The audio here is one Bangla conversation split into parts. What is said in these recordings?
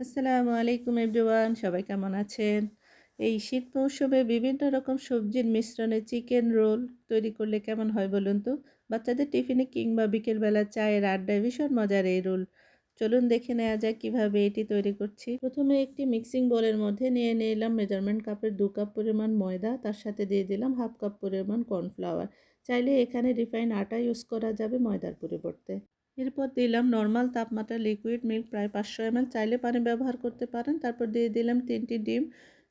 আসসালামু আলাইকুম এভরিওয়ান, সবাই কেমন আছেন? এই শীত মৌসুমে বিভিন্ন রকম সবজির মিশ্রণে চিকেন রোল তৈরি করলে কেমন হয় বলুন তো? বাচ্চাদের টিফিনে কিংবা বিকেলবেলা চায়ের আড্ডায় ভীষণ মজার এই রোল। চলুন দেখে নেওয়া যাক কীভাবে এটি তৈরি করছি। প্রথমে একটি মিক্সিং বোলের মধ্যে নিয়ে নিলাম মেজারমেন্ট কাপের দু কাপ পরিমাণ ময়দা, তার সাথে দিয়ে দিলাম হাফ কাপ পরিমাণ কর্নফ্লাওয়ার। চাইলে এখানে রিফাইন আটা ইউজ করা যাবে ময়দার পরিবর্তে। এরপর দিলাম নর্মাল তাপমাত্রা লিকুইড মিল্ক প্রায় পাঁচশো এমএল চাইলে পানি ব্যবহার করতে পারেন। তারপর দিয়ে দিলাম তিনটি ডিম।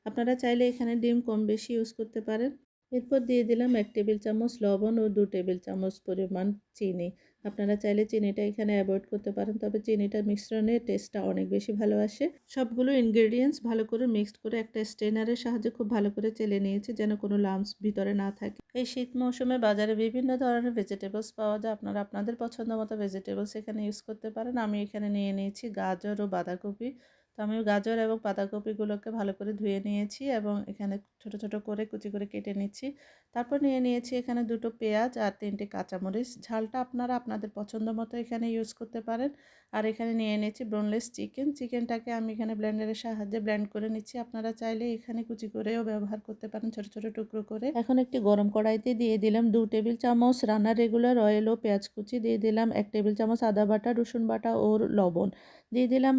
আপনারা চাইলে এখানে ডিম কম বেশি ইউজ করতে পারেন। এরপর দিয়ে দিলাম এক টেবিল চামচ লবণ ও দু টেবিল চামচ পরিমাণ চিনি। আপনারা চাইলে চিনিটা এখানে অ্যাভয়েড করতে পারেন, তবে চিনিটা মিশ্রণে টেস্টটা অনেক বেশি ভালো আসে। সবগুলো ইনগ্রেডিয়েন্টস ভালো করে মিক্সড করে একটা স্ট্রেনারের সাহায্যে খুব ভালো করে চেলে নিয়েছি, যেন কোনো লাম্পস ভিতরে না থাকে। এই শীত মৌসুমে বাজারে বিভিন্ন ধরনের ভেজিটেবলস পাওয়া যায়। আপনারা আপনাদের পছন্দ মতো ভেজিটেবলস এখানে ইউজ করতে পারেন। আমি এখানে নিয়ে নিয়েছি গাজর ও বাঁধাকপি। তো আমি গাজর এবং পাতাকপিগুলোকে ভালো করে ধুয়ে নিয়েছি এবং এখানে ছোট ছোট করে কুচি করে কেটে নিচ্ছি। তারপর নিয়ে নিয়েছি এখানে দুটো পেঁয়াজ আর তিনটে কাঁচামরিচ। ঝালটা আপনারা আপনাদের পছন্দ মতো এখানে ইউজ করতে পারেন। আর এখানে নিয়ে নিয়েছি বোনলেস চিকেন চিকেনটাকে আমি এখানে ব্লেন্ডারের সাহায্যে ব্লেন্ড করে নিচ্ছি। আপনারা চাইলে এখানে কুচি করেও ব্যবহার করতে পারেন ছোট ছোট টুকরো করে। এখন একটি গরম কড়াইতে দিয়ে দিলাম দু টেবিল চামচ রান্নার রেগুলার অয়েল ও পেঁয়াজ কুচি। দিয়ে দিলাম এক টেবিল চামচ আদা বাটা, রসুন বাটা ও লবণ। দিয়ে দিলাম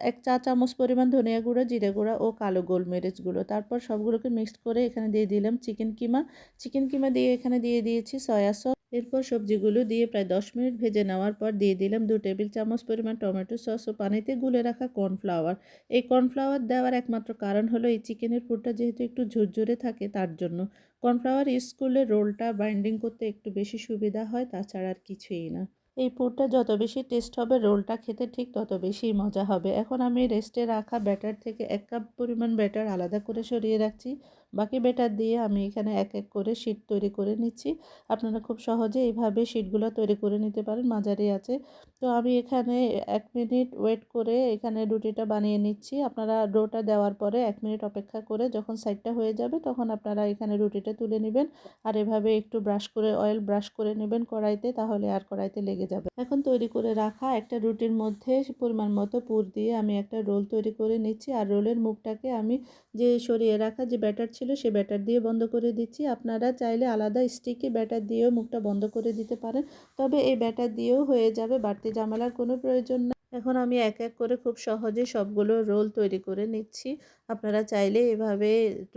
এক চা চামচ পরিমাণ ধনিয়া গুঁড়ো, জিরে গুঁড়া ও কালো গোলমরিচ গুঁড়ো। তারপর সবগুলোকে মিক্সড করে এখানে দিয়ে দিলাম চিকেন কিমা। চিকেন কিমা দিয়ে এখানে দিয়ে দিয়েছি সয়া সস। এরপর সবজিগুলো দিয়ে প্রায় দশ মিনিট ভেজে নেওয়ার পর দিয়ে দিলাম দু টেবিল চামচ পরিমাণ টমেটো সস ও পানিতে গুলে রাখা কর্নফ্লাওয়ার। এই কর্নফ্লাওয়ার দেওয়ার একমাত্র কারণ হলো এই চিকেনের পুরটা যেহেতু একটু ঝুরঝুরে থাকে তার জন্য। কর্নফ্লাওয়ার ইউজ করলে রোলটা বাইন্ডিং করতে একটু বেশি সুবিধা হয়, তাছাড়া আর কিছুই না। এই পুরটা যত বেশি টেস্ট হবে রোলটা খেতে ঠিক তত বেশি মজা হবে। এখন আমি রেস্টে রাখা ব্যাটার থেকে এক কাপ পরিমাণ ব্যাটার আলাদা করে সরিয়ে রাখছি। বাকি ব্যাটার দিয়ে আমি এখানে এক এক করে শিট তৈরি করে নিচ্ছি। আপনারা খুব সহজে এইভাবে শিটগুলো তৈরি করে নিতে পারেন, মাঝারি আছে। তো আমি এখানে এক মিনিট ওয়েট করে এখানে রুটিটা বানিয়ে নিচ্ছি। আপনারা ডোটা দেওয়ার পরে এক মিনিট অপেক্ষা করে যখন সাইডটা হয়ে যাবে তখন আপনারা এখানে রুটিটা তুলে নেবেন। আর এভাবে একটু ব্রাশ করে অয়েল ব্রাশ করে নেবেন কড়াইতে, তাহলে আর কড়াইতে লেগে যাবে। এখন তৈরি করে রাখা একটা রুটির মধ্যে পরিমাণ মতো পুর দিয়ে আমি একটা রোল তৈরি করে নিচ্ছি। আর রোলের মুখটাকে আমি যে সরিয়ে রাখা যে ব্যাটার ছিল সে ব্যাটার দিয়ে বন্ধ করে দিচ্ছি। আপনারা চাইলে আলাদা স্টিকে ব্যাটার দিয়েও মুখটা বন্ধ করে দিতে পারেন। তবে এই ব্যাটার দিয়েও হয়ে যাবে বাড়তি জামালার কোনো প্রয়োজন না। এখন আমি এক এক করে খুব সহজে সবগুলো রোল তৈরি করে নিচ্ছি। আপনারা চাইলে এভাবে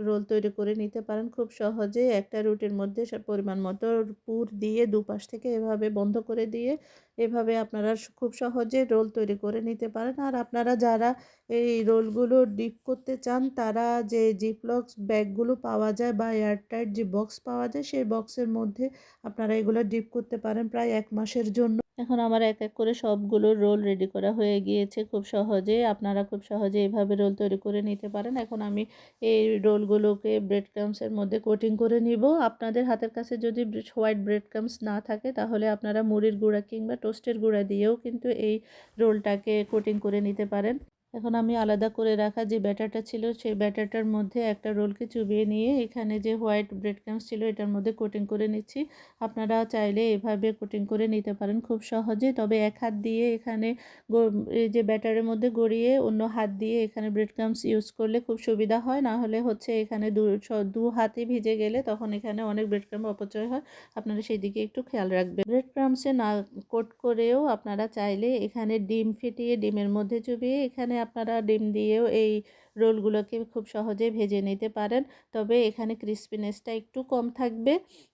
রোল তৈরি করে নিতে পারেন। খুব সহজে একটা রুটির মধ্যে পরিমাণ মতো পুর দিয়ে দুপাশ থেকে এভাবে বন্ধ করে দিয়ে এভাবে আপনারা খুব সহজে রোল তৈরি করে নিতে পারেন। আর আপনারা যারা এই রোলগুলো ডিপ করতে চান, তারা যে জিপলক্স ব্যাগগুলো পাওয়া যায় বা এয়ারটাইট যে বক্স পাওয়া যায়, সেই বক্সের মধ্যে আপনারা এগুলো ডিপ করতে পারেন। প্রায় এক মাসের জন্য এখন আমার এক এক করে সবগুলো রোল রেডি করা হয়ে গিয়েছে খুব সহজে। আপনারা খুব সহজে এভাবে রোল তৈরি করে নিতে পারেন। এখন আমি এই রোলগুলোকে ব্রেড ক্রামসের মধ্যে কোটিং করে নিব। আপনাদের হাতের কাছে যদি হোয়াইট ব্রেড ক্রামস না থাকে, তাহলে আপনারা মুড়ির গুঁড়া কিংবা টোস্টের গুঁড়া দিয়েও কিন্তু এই রোলটাকে কোটিং করে নিতে পারেন। এখন আমি আলাদা করে রাখা যে ব্যাটারটা ছিল, সেই ব্যাটারটার মধ্যে একটা রোলকে চুবিয়ে নিয়ে এখানে যে হোয়াইট ব্রেড ক্রামস ছিল, এটার মধ্যে কোটিং করে নিচ্ছি। আপনারা চাইলে এভাবে কোটিং করে নিতে পারেন খুব সহজে। তবে এক হাত দিয়ে এখানে এই যে ব্যাটারের মধ্যে গড়িয়ে অন্য হাত দিয়ে এখানে ব্রেড ক্রামস ইউজ করলে খুব সুবিধা হয়। না হলে হচ্ছে এখানে দু দু হাতে ভিজে গেলে তখন এখানে অনেক ব্রেড ক্রাম অপচয় হয়। আপনারা সেই দিকে একটু খেয়াল রাখবেন। ব্রেড ক্রামসে না, কোট করেও আপনারা চাইলে এখানে ডিম ফেটিয়ে ডিমের মধ্যে চুবিয়ে এখানে আপনারা ডিম দিয়েও এই রোলগুলোকে খুব সহজে ভেজে নিতে পারেন। তবে এখানে ক্রিসপিনেসটা একটু কম থাকবে।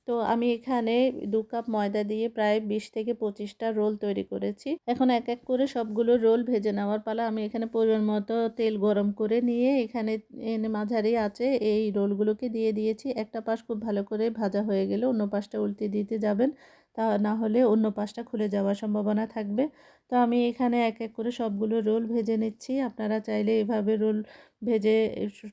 তো আমি এখানে দু কাপ ময়দা দিয়ে প্রায় বিশ থেকে পঁচিশটা রোল তৈরি করেছি। এখন এক এক করে সবগুলো রোল ভেজে নেওয়ার পালা আমি এখানে পরিমাণ মতো তেল গরম করে নিয়ে এখানে এনে মাঝারি আছে এই রোলগুলোকে দিয়ে দিয়েছি। একটা পাশ খুব ভালো করে ভাজা হয়ে গেলে অন্য পাশটা উল্টে দিতে যাবেন। তা না হলে অন্য পাশটা খুলে যাওয়ার সম্ভাবনা থাকবে। তো আমি এখানে এক এক করে সবগুলো রোল ভেজে নিচ্ছি। আপনারা চাইলে এভাবে রোল ভেজে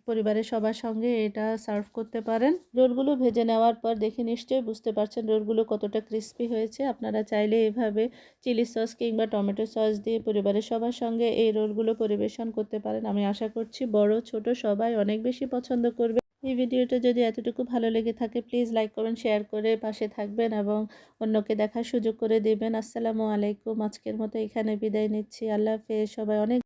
পরিবারের সবার সঙ্গে এটা সার্ভ করতে পারেন। রোলগুলো ভেজে নেওয়ার পর দেখে নিশ্চয়ই বুঝতে পারছেন রোলগুলো কতটা ক্রিস্পি হয়েছে। আপনারা চাইলে এভাবে চিলি সস কিংবা টমেটো সস দিয়ে পরিবারের সবার সঙ্গে এই রোলগুলো পরিবেশন করতে পারেন। আমি আশা করছি বড়, ছোট সবাই অনেক বেশি পছন্দ করবে। এই ভিডিওটা যদি এতটুকু ভালো লেগে থাকে প্লিজ লাইক করবেন শেয়ার করে পাশে থাকবেন এবং অন্যকে দেখার সুযোগ করে দেবেন। আসসালামু আলাইকুম। আজকের মতো এখানে বিদায় নিচ্ছি। আল্লাহ হাফেজ। সবাই অনেক